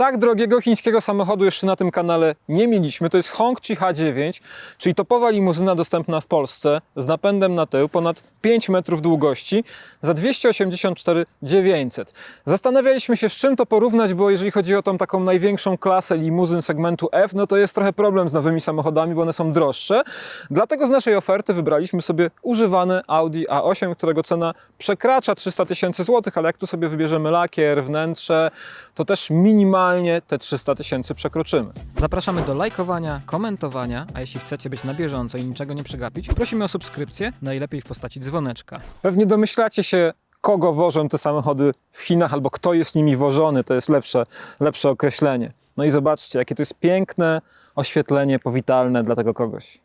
Tak drogiego chińskiego samochodu jeszcze na tym kanale nie mieliśmy. To jest Hongqi H9, czyli topowa limuzyna dostępna w Polsce z napędem na tył ponad 5 metrów długości za 284 900. Zastanawialiśmy się z czym to porównać, bo jeżeli chodzi o tą taką największą klasę limuzyn segmentu F, no to jest trochę problem z nowymi samochodami, bo one są droższe. Dlatego z naszej oferty wybraliśmy sobie używany Audi A8, którego cena przekracza 300 tysięcy złotych, ale jak tu sobie wybierzemy lakier, wnętrze, to też minimalnie te 300 tysięcy przekroczymy. Zapraszamy do lajkowania, komentowania, a jeśli chcecie być na bieżąco i niczego nie przegapić, prosimy o subskrypcję, najlepiej w postaci dzwoneczka. Pewnie domyślacie się, kogo wożą te samochody w Chinach, albo kto jest nimi wożony, to jest lepsze, lepsze określenie. No i zobaczcie, jakie to jest piękne oświetlenie powitalne dla tego kogoś.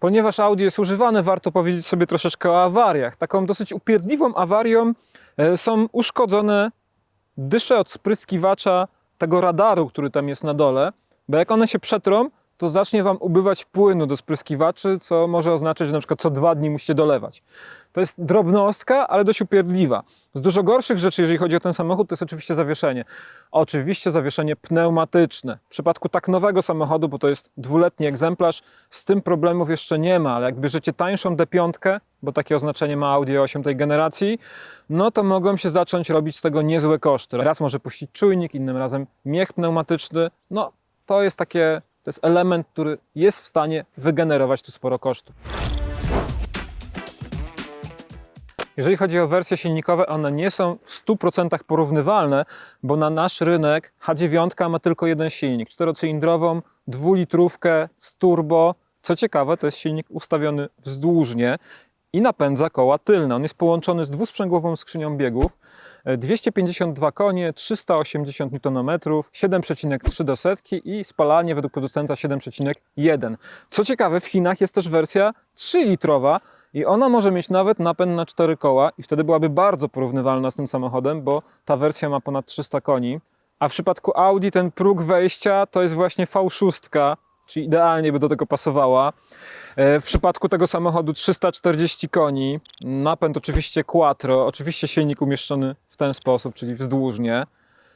Ponieważ Audi jest używane, warto powiedzieć sobie troszeczkę o awariach. Taką dosyć upierdliwą awarią e, są uszkodzone dysze od spryskiwacza tego radaru, który tam jest na dole, bo jak one się przetrą, to zacznie Wam ubywać płynu do spryskiwaczy, co może oznaczać, że na przykład co dwa dni musicie dolewać. To jest drobnostka, ale dość upierdliwa. Z dużo gorszych rzeczy, jeżeli chodzi o ten samochód, to jest oczywiście zawieszenie. Oczywiście zawieszenie pneumatyczne. W przypadku tak nowego samochodu, bo to jest dwuletni egzemplarz, z tym problemów jeszcze nie ma, ale jak bierzecie tańszą D5, bo takie oznaczenie ma Audi 8 tej generacji, no to mogą się zacząć robić z tego niezłe koszty. Raz może puścić czujnik, innym razem miech pneumatyczny. No to jest takie, to jest element, który jest w stanie wygenerować tu sporo kosztów. Jeżeli chodzi o wersje silnikowe, one nie są w 100% porównywalne, bo na nasz rynek H9 ma tylko jeden silnik, czterocylindrową, dwulitrówkę z turbo. Co ciekawe, to jest silnik ustawiony wzdłużnie i napędza koła tylne. On jest połączony z dwusprzęgłową skrzynią biegów. E, 252 konie, 380 Nm, 7,3 do setki i spalanie według producenta 7,1. Co ciekawe, w Chinach jest też wersja 3-litrowa i ona może mieć nawet napęd na 4 koła i wtedy byłaby bardzo porównywalna z tym samochodem, bo ta wersja ma ponad 300 koni. A w przypadku Audi ten próg wejścia to jest właśnie V6, czyli idealnie by do tego pasowała. E, W przypadku tego samochodu 340 koni, napęd oczywiście quattro, oczywiście silnik umieszczony w ten sposób, czyli wzdłużnie.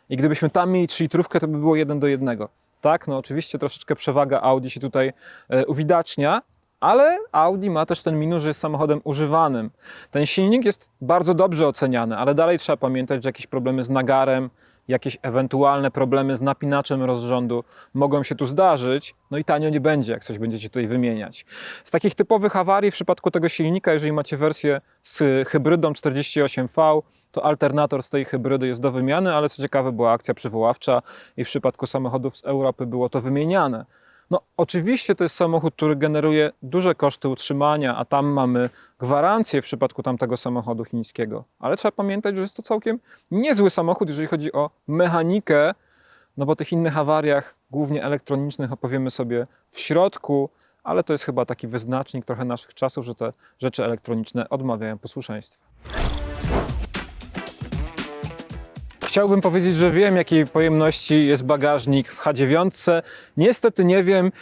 I gdybyśmy tam mieli 3 litrówkę, to by było 1 do 1. Tak, no oczywiście troszeczkę przewaga Audi się tutaj e, uwidacznia, ale Audi ma też ten minus, że jest samochodem używanym. Ten silnik jest bardzo dobrze oceniany, ale dalej trzeba pamiętać, że jakieś problemy z nagarem, jakieś ewentualne problemy z napinaczem rozrządu mogą się tu zdarzyć, no i tanio nie będzie, jak coś będziecie tutaj wymieniać. Z takich typowych awarii w przypadku tego silnika, jeżeli macie wersję z hybrydą 48V, to alternator z tej hybrydy jest do wymiany, ale co ciekawe była akcja przywoławcza i w przypadku samochodów z Europy było to wymieniane. No, oczywiście to jest samochód, który generuje duże koszty utrzymania, a tam mamy gwarancję w przypadku tamtego samochodu chińskiego. Ale trzeba pamiętać, że jest to całkiem niezły samochód, jeżeli chodzi o mechanikę, no bo tych innych awariach, głównie elektronicznych, opowiemy sobie w środku, ale to jest chyba taki wyznacznik trochę naszych czasów, że te rzeczy elektroniczne odmawiają posłuszeństwa. Chciałbym powiedzieć, że wiem, jakiej pojemności jest bagażnik w H9. Niestety nie wiem.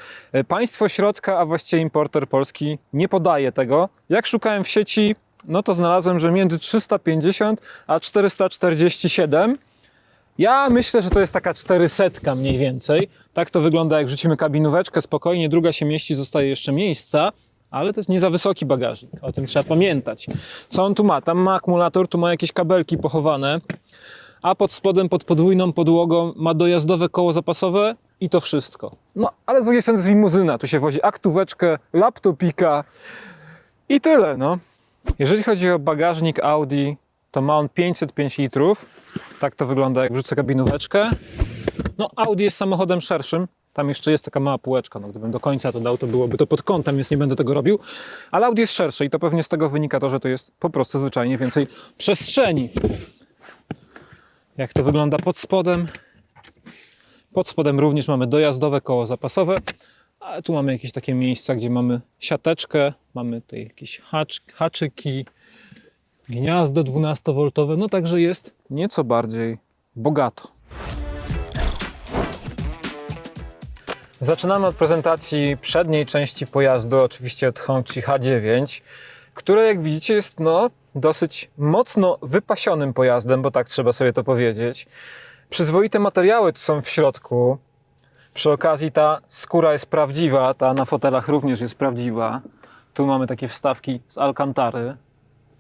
Państwo środka, a właściwie importer polski nie podaje tego. Jak szukałem w sieci, no to znalazłem, że między 350 a 447. Ja myślę, że to jest taka 400 mniej więcej. Tak to wygląda, jak wrzucimy kabinóweczkę spokojnie, druga się mieści, zostaje jeszcze miejsca. Ale to jest nie za wysoki bagażnik, o tym trzeba pamiętać. Co on tu ma? Tam ma akumulator, tu ma jakieś kabelki pochowane a pod spodem, pod podwójną podłogą ma dojazdowe koło zapasowe i to wszystko. No, ale z drugiej strony jest limuzyna, tu się wozi aktóweczkę, laptopika i tyle, no. Jeżeli chodzi o bagażnik Audi, to ma on 505 litrów. Tak to wygląda, jak wrzucę kabinóweczkę. No, Audi jest samochodem szerszym. Tam jeszcze jest taka mała półeczka. No, gdybym do końca to dał, to byłoby to pod kątem, więc nie będę tego robił. Ale Audi jest szersze i to pewnie z tego wynika to, że to jest po prostu zwyczajnie więcej przestrzeni jak to wygląda pod spodem. Pod spodem również mamy dojazdowe koło zapasowe, ale tu mamy jakieś takie miejsca, gdzie mamy siateczkę, mamy tutaj jakieś hacz, haczyki, gniazdo 12V, no także jest nieco bardziej bogato. Zaczynamy od prezentacji przedniej części pojazdu, oczywiście od Hongqi H9, które jak widzicie jest no dosyć mocno wypasionym pojazdem, bo tak trzeba sobie to powiedzieć. Przyzwoite materiały tu są w środku. Przy okazji ta skóra jest prawdziwa, ta na fotelach również jest prawdziwa. Tu mamy takie wstawki z Alcantary.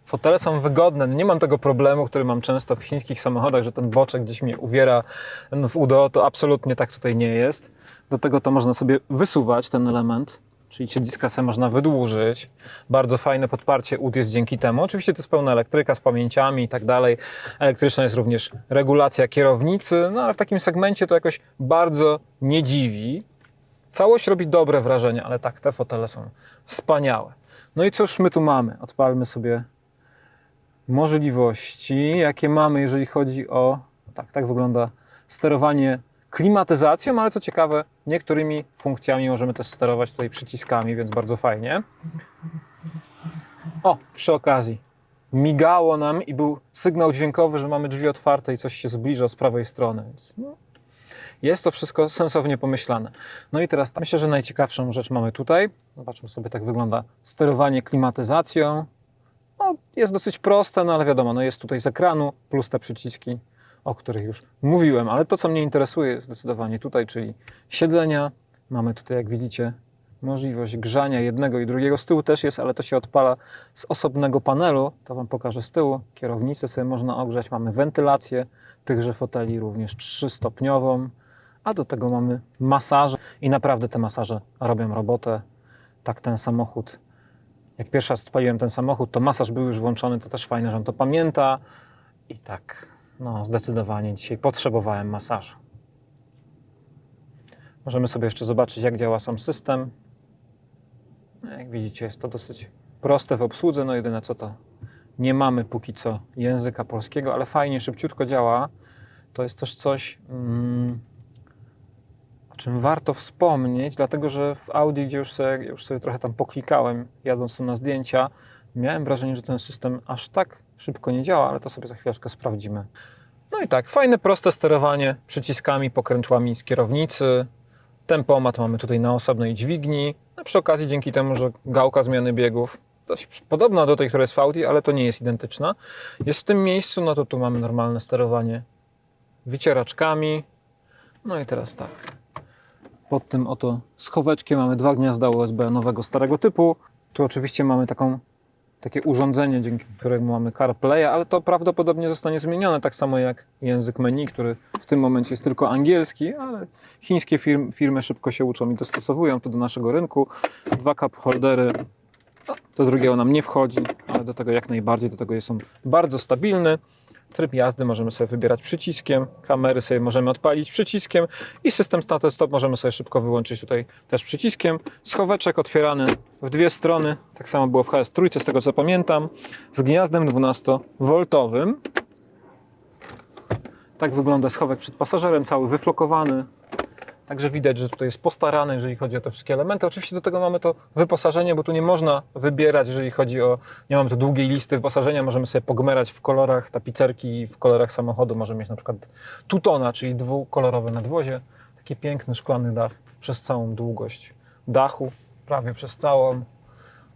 Fotele są wygodne, nie mam tego problemu, który mam często w chińskich samochodach, że ten boczek gdzieś mnie uwiera w udo, to absolutnie tak tutaj nie jest. Do tego to można sobie wysuwać ten element, czyli siedziska sobie można wydłużyć. Bardzo fajne podparcie ud jest dzięki temu. Oczywiście to jest pełna elektryka z pamięciami i tak dalej. Elektryczna jest również regulacja kierownicy, no ale w takim segmencie to jakoś bardzo nie dziwi. Całość robi dobre wrażenie, ale tak, te fotele są wspaniałe. No i cóż my tu mamy? Odpalmy sobie możliwości, jakie mamy, jeżeli chodzi o. Tak, tak wygląda sterowanie klimatyzacją, ale co ciekawe, niektórymi funkcjami możemy też sterować tutaj przyciskami, więc bardzo fajnie. O, przy okazji, migało nam i był sygnał dźwiękowy, że mamy drzwi otwarte i coś się zbliża z prawej strony. Więc, no, jest to wszystko sensownie pomyślane. No i teraz myślę, że najciekawszą rzecz mamy tutaj. Zobaczmy sobie, tak wygląda sterowanie klimatyzacją. No, jest dosyć proste, no ale wiadomo, no jest tutaj z ekranu plus te przyciski, o których już mówiłem, ale to, co mnie interesuje zdecydowanie tutaj, czyli siedzenia. Mamy tutaj, jak widzicie, możliwość grzania jednego i drugiego. Z tyłu też jest, ale to się odpala z osobnego panelu. To Wam pokażę z tyłu. Kierownicę sobie można ogrzać. Mamy wentylację tychże foteli, również trzystopniową. A do tego mamy masaże i naprawdę te masaże robią robotę. Tak ten samochód jak pierwszy raz odpaliłem ten samochód, to masaż był już włączony, to też fajne, że on to pamięta. I tak, no zdecydowanie dzisiaj potrzebowałem masażu. Możemy sobie jeszcze zobaczyć, jak działa sam system. No, Jak widzicie, jest to dosyć proste w obsłudze. No jedyne co to nie mamy póki co języka polskiego, ale fajnie, szybciutko działa. To jest też coś, mm, o czym warto wspomnieć, dlatego że w Audi, gdzie już sobie, już sobie trochę tam poklikałem, jadąc tu na zdjęcia, miałem wrażenie, że ten system aż tak szybko nie działa, ale to sobie za chwileczkę sprawdzimy. No i tak, fajne, proste sterowanie przyciskami, pokrętłami z kierownicy. Tempomat mamy tutaj na osobnej dźwigni. No przy okazji, dzięki temu, że gałka zmiany biegów dość podobna do tej, która jest w Audi, ale to nie jest identyczna. Jest w tym miejscu, no to tu mamy normalne sterowanie wycieraczkami. No i teraz tak. Pod tym oto schoweczkiem mamy dwa gniazda USB nowego, starego typu. Tu oczywiście mamy taką, takie urządzenie, dzięki któremu mamy CarPlaya, ale to prawdopodobnie zostanie zmienione, tak samo jak język menu, który w tym momencie jest tylko angielski, ale chińskie firm, firmy szybko się uczą i dostosowują to do naszego rynku. Dwa cup holdery, no, do drugiego nam nie wchodzi, ale do tego jak najbardziej, do tego jest on bardzo stabilny. Tryb jazdy możemy sobie wybierać przyciskiem, kamery sobie możemy odpalić przyciskiem i system status stop możemy sobie szybko wyłączyć tutaj też przyciskiem. Schoweczek otwierany w dwie strony, tak samo było w HS3 z tego co pamiętam, z gniazdem 12V. Tak wygląda schowek przed pasażerem, cały wyflokowany. Także widać, że tutaj jest postarane, jeżeli chodzi o te wszystkie elementy. Oczywiście do tego mamy to wyposażenie, bo tu nie można wybierać, jeżeli chodzi o. Nie mamy tu długiej listy wyposażenia, możemy sobie pogmerać w kolorach tapicerki, w kolorach samochodu. Możemy mieć na przykład tutona, czyli dwukolorowe nadwozie. Taki piękny szklany dach przez całą długość dachu, prawie przez całą.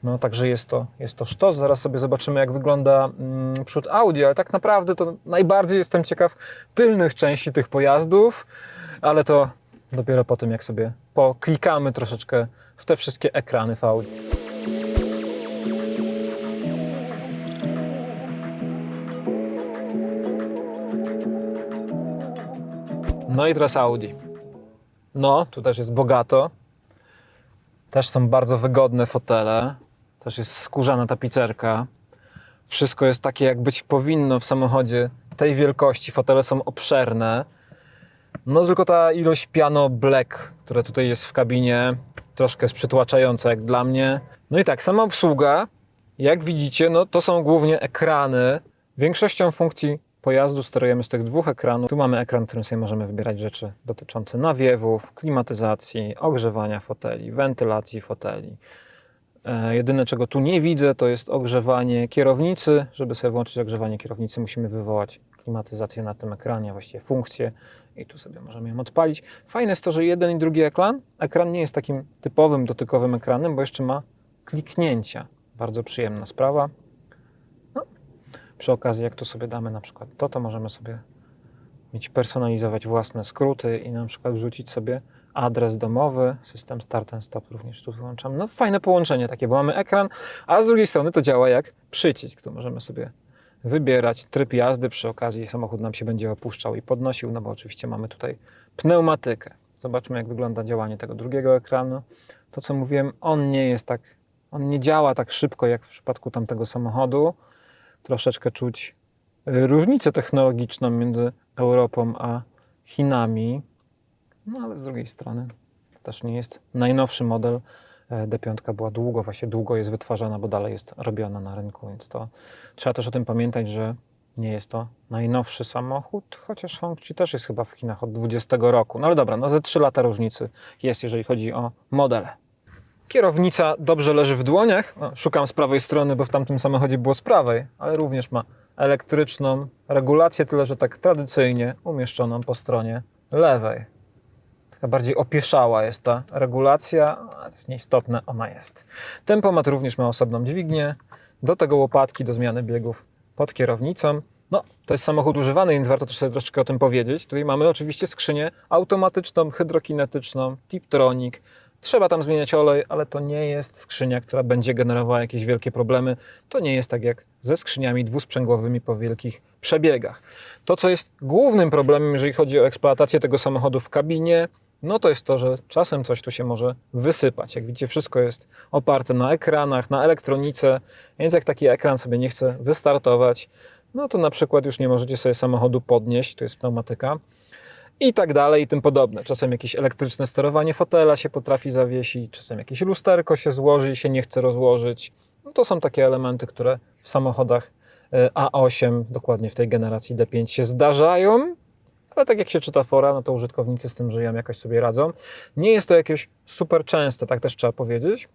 No, także jest to, jest to sztos. Zaraz sobie zobaczymy, jak wygląda mm, przód Audi, ale tak naprawdę to najbardziej jestem ciekaw tylnych części tych pojazdów, ale to dopiero po tym, jak sobie poklikamy troszeczkę w te wszystkie ekrany Audi. No i teraz Audi. No, tu też jest bogato. Też są bardzo wygodne fotele. Też jest skórzana tapicerka. Wszystko jest takie, jak być powinno w samochodzie tej wielkości. Fotele są obszerne. No tylko ta ilość piano black, która tutaj jest w kabinie, troszkę jest przytłaczająca jak dla mnie. No i tak, sama obsługa, jak widzicie, no to są głównie ekrany. Większością funkcji pojazdu sterujemy z tych dwóch ekranów. Tu mamy ekran, którym sobie możemy wybierać rzeczy dotyczące nawiewów, klimatyzacji, ogrzewania foteli, wentylacji foteli. E, Jedyne, czego tu nie widzę, to jest ogrzewanie kierownicy. Żeby sobie włączyć ogrzewanie kierownicy, musimy wywołać klimatyzację na tym ekranie, właściwie funkcję i tu sobie możemy ją odpalić. Fajne jest to, że jeden i drugi ekran, ekran nie jest takim typowym dotykowym ekranem, bo jeszcze ma kliknięcia. Bardzo przyjemna sprawa. No, Przy okazji, jak tu sobie damy na przykład to, to możemy sobie mieć personalizować własne skróty i na przykład wrzucić sobie adres domowy, system start and stop również tu wyłączam. No fajne połączenie takie, bo mamy ekran, a z drugiej strony to działa jak przycisk, tu możemy sobie wybierać tryb jazdy, przy okazji samochód nam się będzie opuszczał i podnosił, no bo oczywiście mamy tutaj pneumatykę. Zobaczmy jak wygląda działanie tego drugiego ekranu. To co mówiłem, on nie jest tak, on nie działa tak szybko jak w przypadku tamtego samochodu. Troszeczkę czuć y, różnicę technologiczną między Europą a Chinami. No ale z drugiej strony też nie jest najnowszy model. E, D5 była długo, właśnie długo jest wytwarzana, bo dalej jest robiona na rynku, więc to trzeba też o tym pamiętać, że nie jest to najnowszy samochód, chociaż Hongqi też jest chyba w Chinach od 20 roku. No ale dobra, no ze 3 lata różnicy jest, jeżeli chodzi o modele. Kierownica dobrze leży w dłoniach. No, szukam z prawej strony, bo w tamtym samochodzie było z prawej, ale również ma elektryczną regulację, tyle że tak tradycyjnie umieszczoną po stronie lewej. Taka bardziej opieszała jest ta regulacja, ale to jest nieistotne, ona jest. Tempomat również ma osobną dźwignię, do tego łopatki do zmiany biegów pod kierownicą. No, to jest samochód używany, więc warto też sobie troszeczkę o tym powiedzieć. Tutaj mamy oczywiście skrzynię automatyczną, hydrokinetyczną, Tiptronic. Trzeba tam zmieniać olej, ale to nie jest skrzynia, która będzie generowała jakieś wielkie problemy. To nie jest tak jak ze skrzyniami dwusprzęgłowymi po wielkich przebiegach. To, co jest głównym problemem, jeżeli chodzi o eksploatację tego samochodu w kabinie, no to jest to, że czasem coś tu się może wysypać. Jak widzicie, wszystko jest oparte na ekranach, na elektronice, więc jak taki ekran sobie nie chce wystartować, no to na przykład już nie możecie sobie samochodu podnieść, to jest pneumatyka, i tak dalej i tym podobne. Czasem jakieś elektryczne sterowanie fotela się potrafi zawiesić, czasem jakieś lusterko się złoży i się nie chce rozłożyć. No to są takie elementy, które w samochodach e, A8, dokładnie w tej generacji D5 się zdarzają, ale tak jak się czyta fora, no to użytkownicy z tym żyją, jakoś sobie radzą. Nie jest to jakieś super częste, tak też trzeba powiedzieć,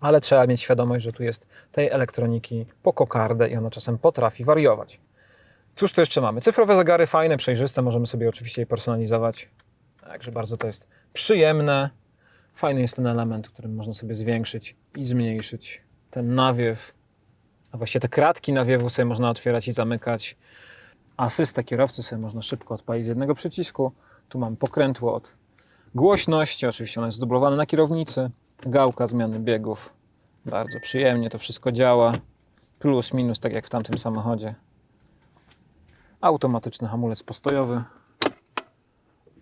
ale trzeba mieć świadomość, że tu jest tej elektroniki po kokardę i ona czasem potrafi wariować. Cóż tu jeszcze mamy? Cyfrowe zegary fajne, przejrzyste, możemy sobie oczywiście je personalizować. Także bardzo to jest przyjemne. Fajny jest ten element, którym można sobie zwiększyć i zmniejszyć ten nawiew. A właściwie te kratki nawiewu sobie można otwierać i zamykać. Asystę kierowcy sobie można szybko odpalić z jednego przycisku. Tu mam pokrętło od głośności, oczywiście ono jest zdublowane na kierownicy. Gałka zmiany biegów. Bardzo przyjemnie to wszystko działa. Plus, minus, tak jak w tamtym samochodzie automatyczny hamulec postojowy,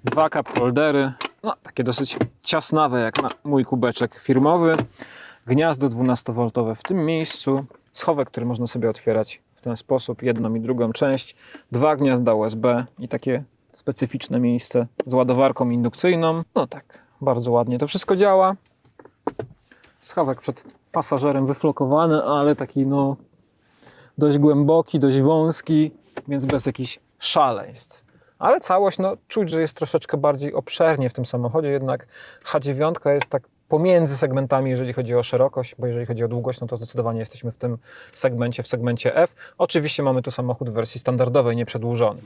dwa cup holdery, no takie dosyć ciasnawe jak na mój kubeczek firmowy, gniazdo 12V w tym miejscu, schowek, który można sobie otwierać ten sposób, jedną i drugą część, dwa gniazda USB i takie specyficzne miejsce z ładowarką indukcyjną. No tak, bardzo ładnie to wszystko działa. Schowek przed pasażerem wyflokowany, ale taki no dość głęboki, dość wąski, więc bez jakichś szaleństw. Ale całość, no, czuć, że jest troszeczkę bardziej obszernie w tym samochodzie, jednak H9 jest tak pomiędzy segmentami, jeżeli chodzi o szerokość, bo jeżeli chodzi o długość, no to zdecydowanie jesteśmy w tym segmencie, w segmencie F. Oczywiście mamy tu samochód w wersji standardowej, nieprzedłużony.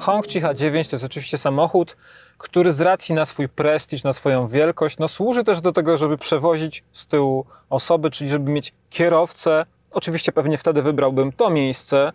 Hongqi H9 to jest oczywiście samochód, który z racji na swój prestiż, na swoją wielkość, no służy też do tego, żeby przewozić z tyłu osoby, czyli żeby mieć kierowcę. Oczywiście pewnie wtedy wybrałbym to miejsce,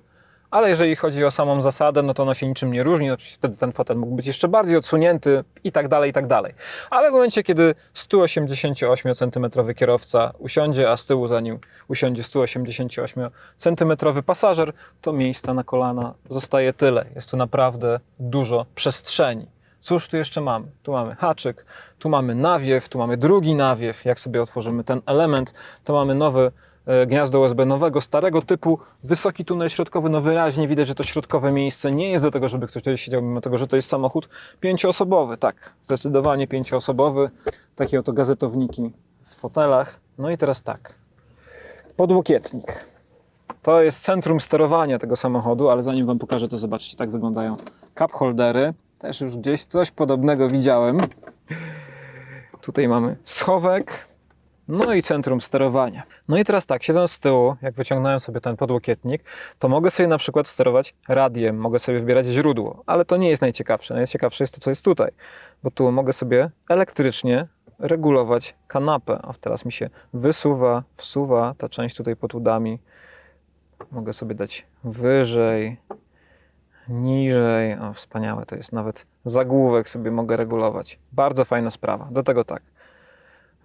ale jeżeli chodzi o samą zasadę, no to ono się niczym nie różni. Oczywiście wtedy ten fotel mógł być jeszcze bardziej odsunięty i tak dalej, i tak dalej. Ale w momencie, kiedy 188 cm kierowca usiądzie, a z tyłu za nim usiądzie 188 cm pasażer, to miejsca na kolana zostaje tyle. Jest tu naprawdę dużo przestrzeni. Cóż tu jeszcze mamy? Tu mamy haczyk, tu mamy nawiew, tu mamy drugi nawiew. Jak sobie otworzymy ten element, to mamy nowe e, gniazdo USB nowego, starego typu, wysoki tunel środkowy, no wyraźnie widać, że to środkowe miejsce nie jest do tego, żeby ktoś tutaj siedział, mimo tego, że to jest samochód pięcioosobowy. Tak, zdecydowanie pięcioosobowy. Takie oto gazetowniki w fotelach. No i teraz tak, podłokietnik. To jest centrum sterowania tego samochodu, ale zanim Wam pokażę, to zobaczcie, tak wyglądają cup holdery. Też już gdzieś coś podobnego widziałem. Tutaj mamy schowek, No i centrum sterowania. No i teraz tak, siedząc z tyłu, jak wyciągnąłem sobie ten podłokietnik, to mogę sobie na przykład sterować radiem, mogę sobie wybierać źródło, ale to nie jest najciekawsze. Najciekawsze jest to, co jest tutaj, bo tu mogę sobie elektrycznie regulować kanapę. A teraz mi się wysuwa, wsuwa ta część tutaj pod udami. Mogę sobie dać wyżej, niżej. O, wspaniałe to jest. Nawet zagłówek sobie mogę regulować. Bardzo fajna sprawa. Do tego tak.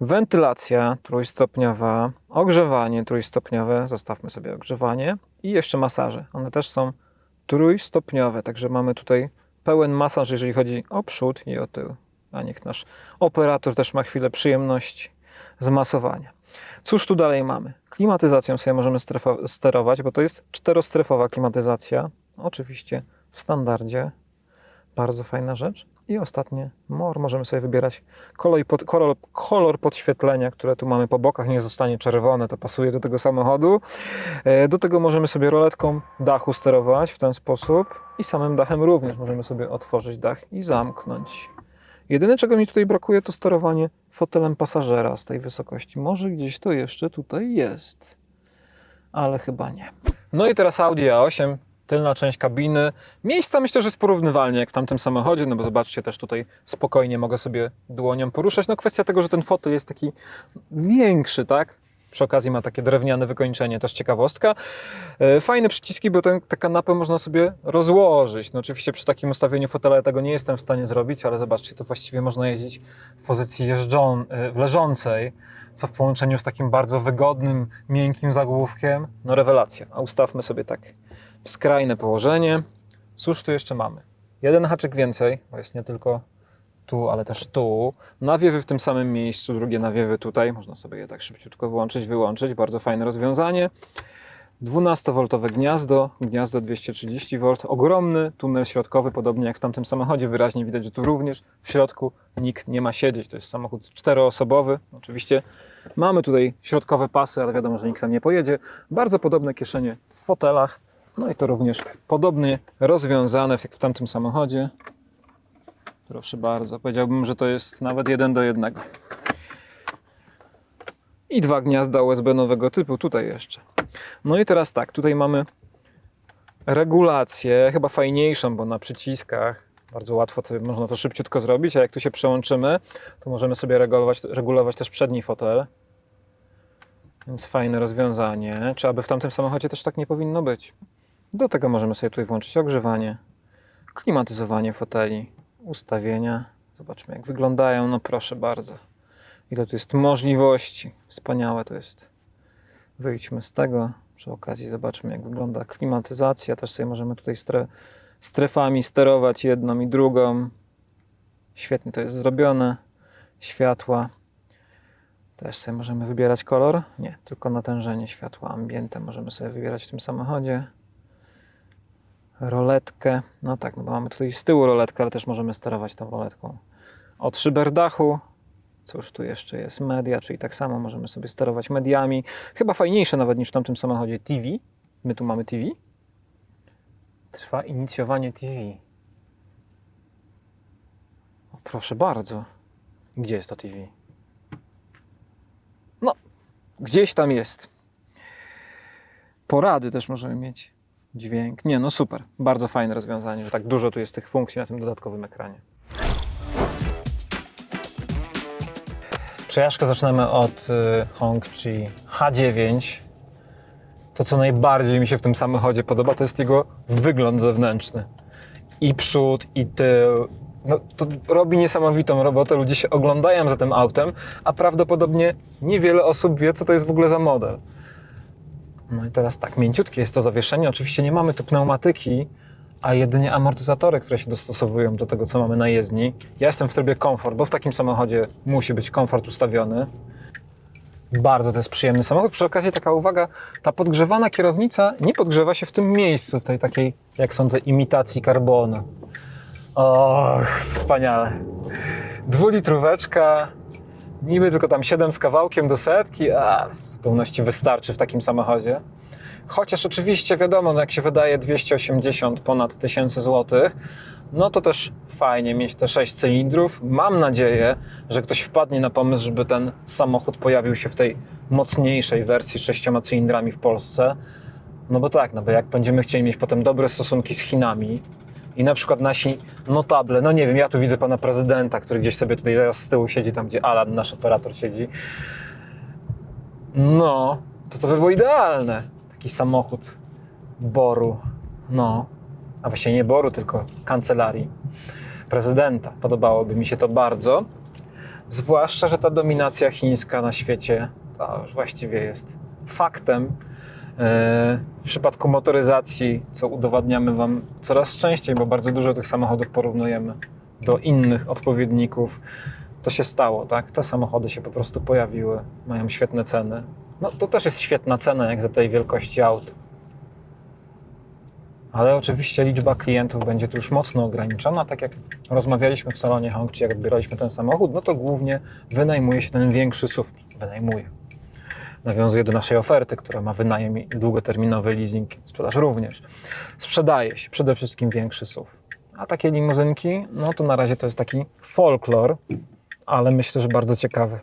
Wentylacja trójstopniowa, ogrzewanie trójstopniowe, zostawmy sobie ogrzewanie i jeszcze masaże. One też są trójstopniowe, także mamy tutaj pełen masaż, jeżeli chodzi o przód i o tył. A niech nasz operator też ma chwilę przyjemności z masowania. Cóż tu dalej mamy? Klimatyzacją sobie możemy sterować, bo to jest czterostrefowa klimatyzacja. Oczywiście w standardzie. Bardzo fajna rzecz. I ostatnie, more. możemy sobie wybierać kolor, pod, kolor, kolor podświetlenia, które tu mamy po bokach, nie zostanie czerwone, to pasuje do tego samochodu. E, Do tego możemy sobie roletką dachu sterować w ten sposób i samym dachem również możemy sobie otworzyć dach i zamknąć. Jedyne, czego mi tutaj brakuje, to sterowanie fotelem pasażera z tej wysokości. Może gdzieś to jeszcze tutaj jest, ale chyba nie. No i teraz Audi A8, tylna część kabiny. Miejsca myślę, że jest porównywalnie jak w tamtym samochodzie, no bo zobaczcie, też tutaj spokojnie mogę sobie dłonią poruszać. No kwestia tego, że ten fotel jest taki większy, tak? Przy okazji ma takie drewniane wykończenie, też ciekawostka. E, Fajne przyciski, bo tę tę kanapę można sobie rozłożyć. No oczywiście przy takim ustawieniu fotela tego nie jestem w stanie zrobić, ale zobaczcie, to właściwie można jeździć w pozycji jeżdżą, e, w leżącej, co w połączeniu z takim bardzo wygodnym, miękkim zagłówkiem, no rewelacja. A ustawmy sobie tak w skrajne położenie. Cóż tu jeszcze mamy? Jeden haczyk więcej, bo jest nie tylko tu, ale też tu. Nawiewy w tym samym miejscu, drugie nawiewy tutaj. Można sobie je tak szybciutko włączyć, wyłączyć. Bardzo fajne rozwiązanie. 12V gniazdo, gniazdo 230V, ogromny tunel środkowy, podobnie jak w tamtym samochodzie. Wyraźnie widać, że tu również w środku nikt nie ma siedzieć. To jest samochód czteroosobowy. Oczywiście mamy tutaj środkowe pasy, ale wiadomo, że nikt tam nie pojedzie. Bardzo podobne kieszenie w fotelach. No i to również podobnie rozwiązane jak w tamtym samochodzie. Proszę bardzo, powiedziałbym, że to jest nawet jeden do jednego. I dwa gniazda USB nowego typu, tutaj jeszcze. No i teraz tak, tutaj mamy regulację, chyba fajniejszą, bo na przyciskach bardzo łatwo sobie można to szybciutko zrobić, a jak tu się przełączymy, to możemy sobie regulować, regulować też przedni fotel. Więc fajne rozwiązanie. Czy aby w tamtym samochodzie też tak nie powinno być? Do tego możemy sobie tutaj włączyć ogrzewanie, klimatyzowanie foteli, ustawienia. Zobaczmy, jak wyglądają. No proszę bardzo. Ile tu jest możliwości. Wspaniałe to jest. Wyjdźmy z tego. Przy okazji zobaczmy, jak wygląda klimatyzacja. Też sobie możemy tutaj stre strefami sterować jedną i drugą. Świetnie to jest zrobione. Światła. Też sobie możemy wybierać kolor. Nie, tylko natężenie światła ambiente możemy sobie wybierać w tym samochodzie roletkę. No tak, no bo mamy tutaj z tyłu roletkę, ale też możemy sterować tą roletką od szyber dachu. Cóż tu jeszcze jest? Media, czyli tak samo możemy sobie sterować mediami. Chyba fajniejsze nawet niż w tamtym samochodzie TV. My tu mamy TV. Trwa inicjowanie TV. O, proszę bardzo. Gdzie jest to TV? No, gdzieś tam jest. Porady też możemy mieć. Dźwięk. Nie, no super. Bardzo fajne rozwiązanie, że tak dużo tu jest tych funkcji na tym dodatkowym ekranie. Przejażdżkę zaczynamy od y, Hongqi H9. To, co najbardziej mi się w tym samochodzie podoba, to jest jego wygląd zewnętrzny. I przód, i tył. No, to robi niesamowitą robotę. Ludzie się oglądają za tym autem, a prawdopodobnie niewiele osób wie, co to jest w ogóle za model. No i teraz tak, mięciutkie jest to zawieszenie. Oczywiście nie mamy tu pneumatyki, a jedynie amortyzatory, które się dostosowują do tego, co mamy na jezdni. Ja jestem w trybie komfort, bo w takim samochodzie musi być komfort ustawiony. Bardzo to jest przyjemny samochód. Przy okazji taka uwaga, ta podgrzewana kierownica nie podgrzewa się w tym miejscu, w tej takiej, jak sądzę, imitacji karbonu. Och, wspaniale. Dwulitróweczka, niby tylko tam 7 z kawałkiem do setki, a w zupełności wystarczy w takim samochodzie. Chociaż oczywiście wiadomo, no jak się wydaje 280 ponad tysięcy złotych, no to też fajnie mieć te 6 cylindrów. Mam nadzieję, że ktoś wpadnie na pomysł, żeby ten samochód pojawił się w tej mocniejszej wersji z sześcioma cylindrami w Polsce. No bo tak, no bo jak będziemy chcieli mieć potem dobre stosunki z Chinami i na przykład nasi notable, no nie wiem, ja tu widzę pana prezydenta, który gdzieś sobie tutaj teraz z tyłu siedzi, tam gdzie Alan, nasz operator siedzi. No, to to by było idealne. Taki samochód Boru. No, a właściwie nie Boru, tylko kancelarii prezydenta. Podobałoby mi się to bardzo. Zwłaszcza, że ta dominacja chińska na świecie to już właściwie jest faktem. E, W przypadku motoryzacji, co udowadniamy Wam coraz częściej, bo bardzo dużo tych samochodów porównujemy do innych odpowiedników, to się stało, tak? Te samochody się po prostu pojawiły, mają świetne ceny. No to też jest świetna cena, jak za tej wielkości aut. Ale oczywiście liczba klientów będzie tu już mocno ograniczona. Tak jak rozmawialiśmy w salonie Hong, czy jak odbieraliśmy ten samochód, no to głównie wynajmuje się ten większy SUV. Wynajmuje. Nawiązuje do naszej oferty, która ma wynajem i długoterminowy leasing, sprzedaż również. Sprzedaje się przede wszystkim większy SUV. A takie limuzynki, no to na razie to jest taki folklor, ale myślę, że bardzo ciekawy.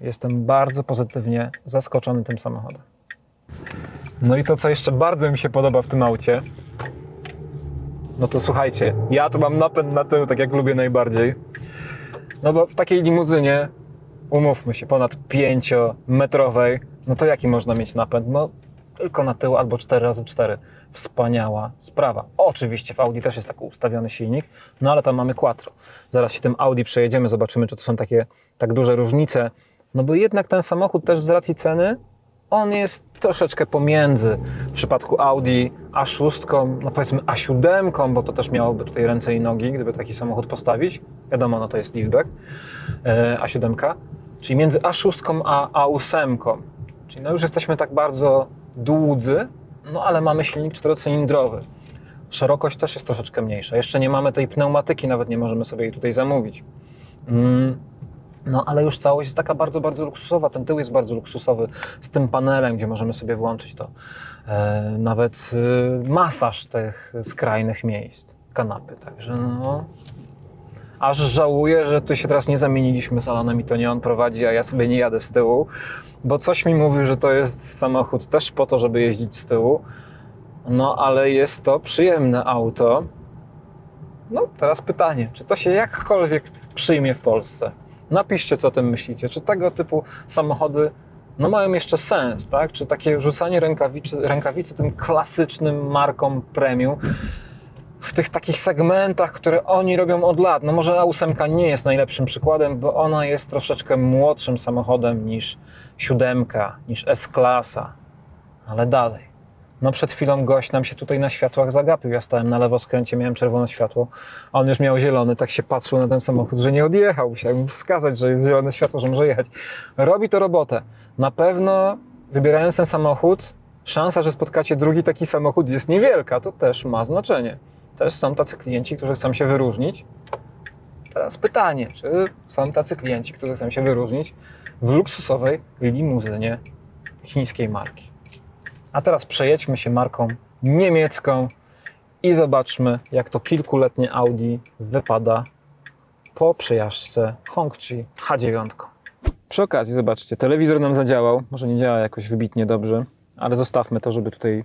Jestem bardzo pozytywnie zaskoczony tym samochodem. No i to, co jeszcze bardzo mi się podoba w tym aucie, no to słuchajcie, ja tu mam napęd na tył, tak jak lubię najbardziej. No bo w takiej limuzynie, umówmy się, ponad 5-metrowej, no to jaki można mieć napęd? No tylko na tył albo 4x4. Wspaniała sprawa. Oczywiście w Audi też jest tak ustawiony silnik, no ale tam mamy quattro. Zaraz się tym Audi przejedziemy, zobaczymy, czy to są takie tak duże różnice. No bo jednak ten samochód też z racji ceny, on jest troszeczkę pomiędzy w przypadku Audi A6, no powiedzmy A7, bo to też miałoby tutaj ręce i nogi, gdyby taki samochód postawić. Wiadomo, no to jest liftback, e, A7, czyli między A6 a A8. Czyli no już jesteśmy tak bardzo dłudzy, no ale mamy silnik czterocylindrowy. Szerokość też jest troszeczkę mniejsza. Jeszcze nie mamy tej pneumatyki, nawet nie możemy sobie jej tutaj zamówić. Mm. No ale już całość jest taka bardzo, bardzo luksusowa. Ten tył jest bardzo luksusowy z tym panelem, gdzie możemy sobie włączyć to. E, nawet e, masaż tych skrajnych miejsc, kanapy. Także no. Aż żałuję, że tu się teraz nie zamieniliśmy salonem i to nie on prowadzi, a ja sobie nie jadę z tyłu, bo coś mi mówi, że to jest samochód też po to, żeby jeździć z tyłu. No ale jest to przyjemne auto. No teraz pytanie, czy to się jakkolwiek przyjmie w Polsce? Napiszcie, co o tym myślicie. Czy tego typu samochody no, mają jeszcze sens, tak? Czy takie rzucanie rękawicy, rękawicy tym klasycznym markom premium w tych takich segmentach, które oni robią od lat. No może A8 nie jest najlepszym przykładem, bo ona jest troszeczkę młodszym samochodem niż siódemka, niż S-klasa, ale dalej. No przed chwilą gość nam się tutaj na światłach zagapił. Ja stałem na lewo skręcie, miałem czerwone światło, a on już miał zielony, tak się patrzył na ten samochód, że nie odjechał. Musiałem mu wskazać, że jest zielone światło, że może jechać. Robi to robotę. Na pewno wybierając ten samochód, szansa, że spotkacie drugi taki samochód jest niewielka. To też ma znaczenie. Też są tacy klienci, którzy chcą się wyróżnić. Teraz pytanie, czy są tacy klienci, którzy chcą się wyróżnić w luksusowej limuzynie chińskiej marki? A teraz przejedźmy się marką niemiecką i zobaczmy, jak to kilkuletnie Audi wypada po przejażdżce Hongqi H9. Przy okazji, zobaczcie, telewizor nam zadziałał. Może nie działa jakoś wybitnie dobrze, ale zostawmy to, żeby tutaj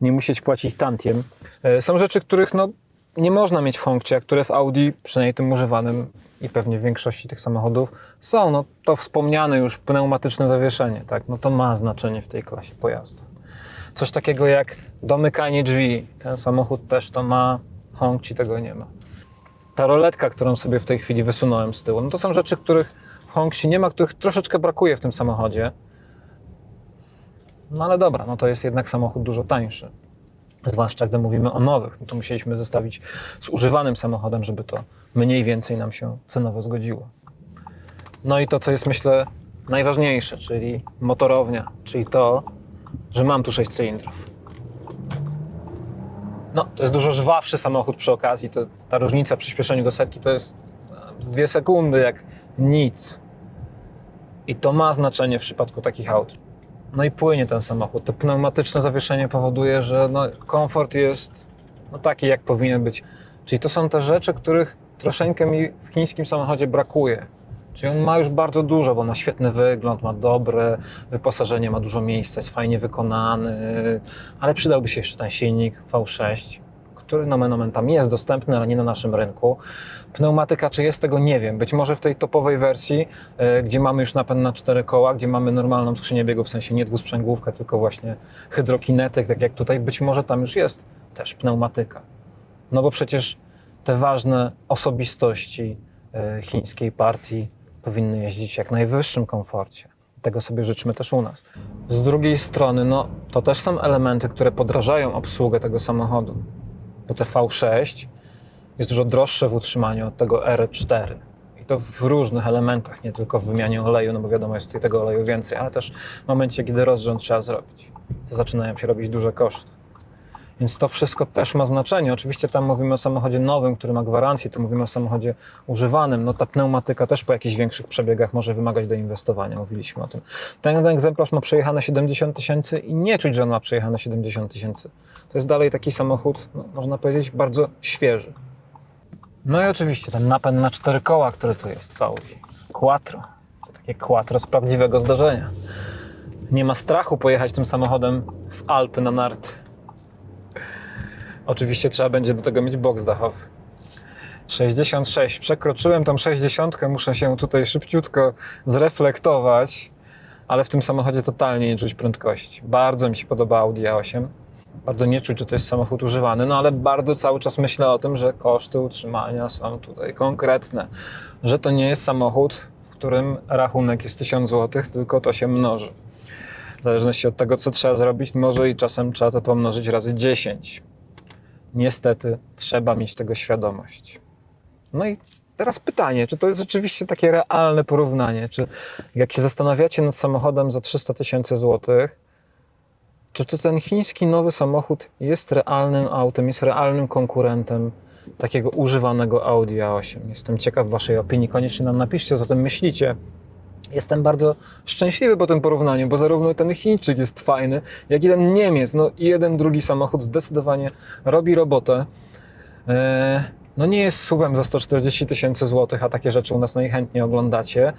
nie musieć płacić tantiem. E, Są rzeczy, których no, nie można mieć w Hongqi, a które w Audi, przynajmniej tym używanym i pewnie w większości tych samochodów są. No, to wspomniane już pneumatyczne zawieszenie, tak? No, to ma znaczenie w tej klasie pojazdów. Coś takiego jak domykanie drzwi. Ten samochód też to ma, Hongqi tego nie ma. Ta roletka, którą sobie w tej chwili wysunąłem z tyłu, no to są rzeczy, których w Hongqi nie ma, których troszeczkę brakuje w tym samochodzie. No ale dobra, no to jest jednak samochód dużo tańszy. Zwłaszcza gdy mówimy o nowych, no to musieliśmy zestawić z używanym samochodem, żeby to mniej więcej nam się cenowo zgodziło. No i to, co jest myślę najważniejsze, czyli motorownia, czyli to, że mam tu 6 cylindrów. No, to jest dużo żwawszy samochód przy okazji. To, ta różnica w przyspieszeniu do setki to jest e, z dwie sekundy, jak nic. I to ma znaczenie w przypadku takich aut. No i płynie ten samochód. To pneumatyczne zawieszenie powoduje, że no, komfort jest no, taki, jak powinien być Czyli to są te rzeczy, których troszeczkę mi w chińskim samochodzie brakuje. Czyli on ma już bardzo dużo, bo ma świetny wygląd, ma dobre wyposażenie, ma dużo miejsca, jest fajnie wykonany, ale przydałby się jeszcze ten silnik V6, który nomen omen tam jest dostępny, ale nie na naszym rynku. Pneumatyka, czy jest tego, nie wiem. Być może w tej topowej wersji, e, gdzie mamy już napęd na cztery koła, gdzie mamy normalną skrzynię biegów, w sensie nie dwusprzęgłówkę, tylko właśnie hydrokinetyk, tak jak tutaj, być może tam już jest też pneumatyka. No bo przecież te ważne osobistości e, chińskiej partii powinny jeździć w jak najwyższym komforcie. Tego sobie życzmy też u nas. Z drugiej strony, no to też są elementy, które podrażają obsługę tego samochodu. Bo te V6 jest dużo droższe w utrzymaniu od tego R4. I to w różnych elementach, nie tylko w wymianie oleju, no bo wiadomo, jest tutaj tego oleju więcej, ale też w momencie, kiedy rozrząd trzeba zrobić. To zaczynają się robić duże koszty. Więc to wszystko też ma znaczenie. Oczywiście tam mówimy o samochodzie nowym, który ma gwarancję, tu mówimy o samochodzie używanym. No ta pneumatyka też po jakichś większych przebiegach może wymagać doinwestowania. Mówiliśmy o tym. Ten, ten egzemplarz ma przejechane 70 tysięcy i nie czuć, że on ma przejechane 70 tysięcy. To jest dalej taki samochód, no, można powiedzieć, bardzo świeży. No i oczywiście ten napęd na cztery koła, który tu jest w Audi. Quattro. To takie quattro z prawdziwego zdarzenia. Nie ma strachu pojechać tym samochodem w Alpy na narty. Oczywiście trzeba będzie do tego mieć boks dachowy. 66. Przekroczyłem tą 60. Muszę się tutaj szybciutko zreflektować, ale w tym samochodzie totalnie nie czuć prędkości. Bardzo mi się podoba Audi A8. Bardzo nie czuć, że to jest samochód używany, no ale bardzo cały czas myślę o tym, że koszty utrzymania są tutaj konkretne. Że to nie jest samochód, w którym rachunek jest 1000 zł, tylko to się mnoży. W zależności od tego, co trzeba zrobić, może i czasem trzeba to pomnożyć razy 10 niestety trzeba mieć tego świadomość. No i teraz pytanie, czy to jest rzeczywiście takie realne porównanie? Czy jak się zastanawiacie nad samochodem za 300 tysięcy złotych, czy to ten chiński nowy samochód jest realnym autem, jest realnym konkurentem takiego używanego Audi A8? Jestem ciekaw Waszej opinii. Koniecznie nam napiszcie, co o tym myślicie. Jestem bardzo szczęśliwy po tym porównaniu, bo zarówno ten Chińczyk jest fajny, jak i ten Niemiec. No i jeden, drugi samochód zdecydowanie robi robotę. Eee, no nie jest suwem za 140 tysięcy złotych, a takie rzeczy u nas najchętniej oglądacie,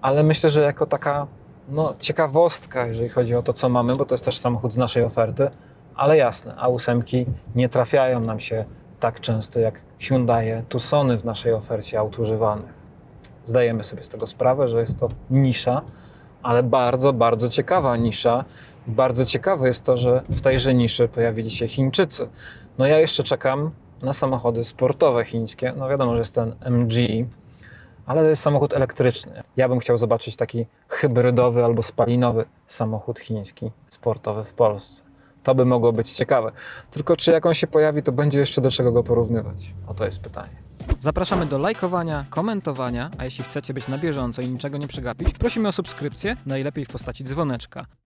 ale myślę, że jako taka no, ciekawostka, jeżeli chodzi o to, co mamy, bo to jest też samochód z naszej oferty, ale jasne, A8 nie trafiają nam się tak często jak Hyundai Tucsony w naszej ofercie aut używanych zdajemy sobie z tego sprawę, że jest to nisza, ale bardzo, bardzo ciekawa nisza. Bardzo ciekawe jest to, że w tejże niszy pojawili się Chińczycy. No ja jeszcze czekam na samochody sportowe chińskie. No wiadomo, że jest ten MG, ale to jest samochód elektryczny. Ja bym chciał zobaczyć taki hybrydowy albo spalinowy samochód chiński sportowy w Polsce. To by mogło być ciekawe. Tylko czy jak on się pojawi, to będzie jeszcze do czego go porównywać? O to jest pytanie. Zapraszamy do lajkowania, komentowania, a jeśli chcecie być na bieżąco i niczego nie przegapić, prosimy o subskrypcję, najlepiej w postaci dzwoneczka.